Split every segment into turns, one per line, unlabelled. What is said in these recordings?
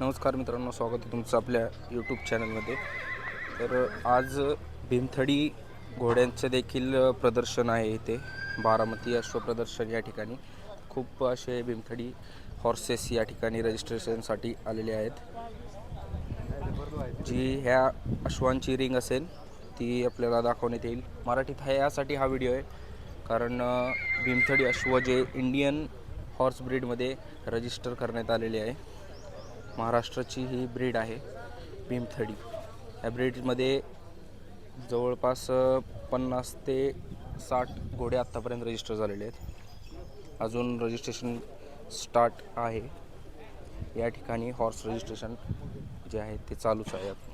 नमस्कार मित्रांनो स्वागत आहे तुमचं आपल्या यूट्यूब चॅनलमध्ये तर आज भीमथडी घोड्यांचं देखील प्रदर्शन आहे इथे बारामती अश्व प्रदर्शन या ठिकाणी. खूप असे भीमथडी हॉर्सेस या ठिकाणी रजिस्ट्रेशनसाठी आलेले आहेत. जी ह्या अश्वांची रिंग असेल ती आपल्याला दाखवण्यात येईल. मराठीत हा यासाठी हा व्हिडिओ आहे कारण भीमथडी अश्व जे इंडियन हॉर्स ब्रीडमध्ये रजिस्टर करण्यात आलेले आहे. महाराष्ट्राची ही ब्रीड आहे भीमथडी. या ब्रीडमध्ये जवळपास पन्नास ते साठ घोडे आत्तापर्यंत रजिस्टर झालेले आहेत. अजून रजिस्ट्रेशन स्टार्ट आहे. या ठिकाणी हॉर्स रजिस्ट्रेशन जे आहे ते चालूच आहे.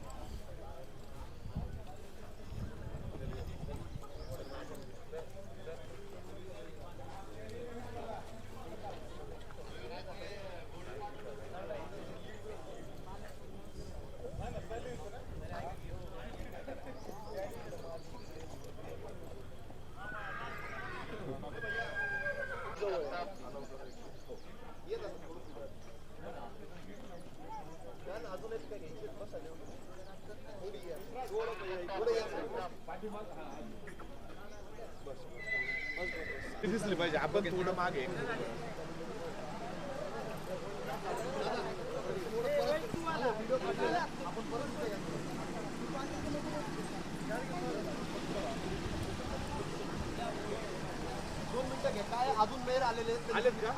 दिसली पाहिजे. आपण थोडं मागे.
आपण परत मिनिटं घे काय अजून मेर आलेले.
आलेत का?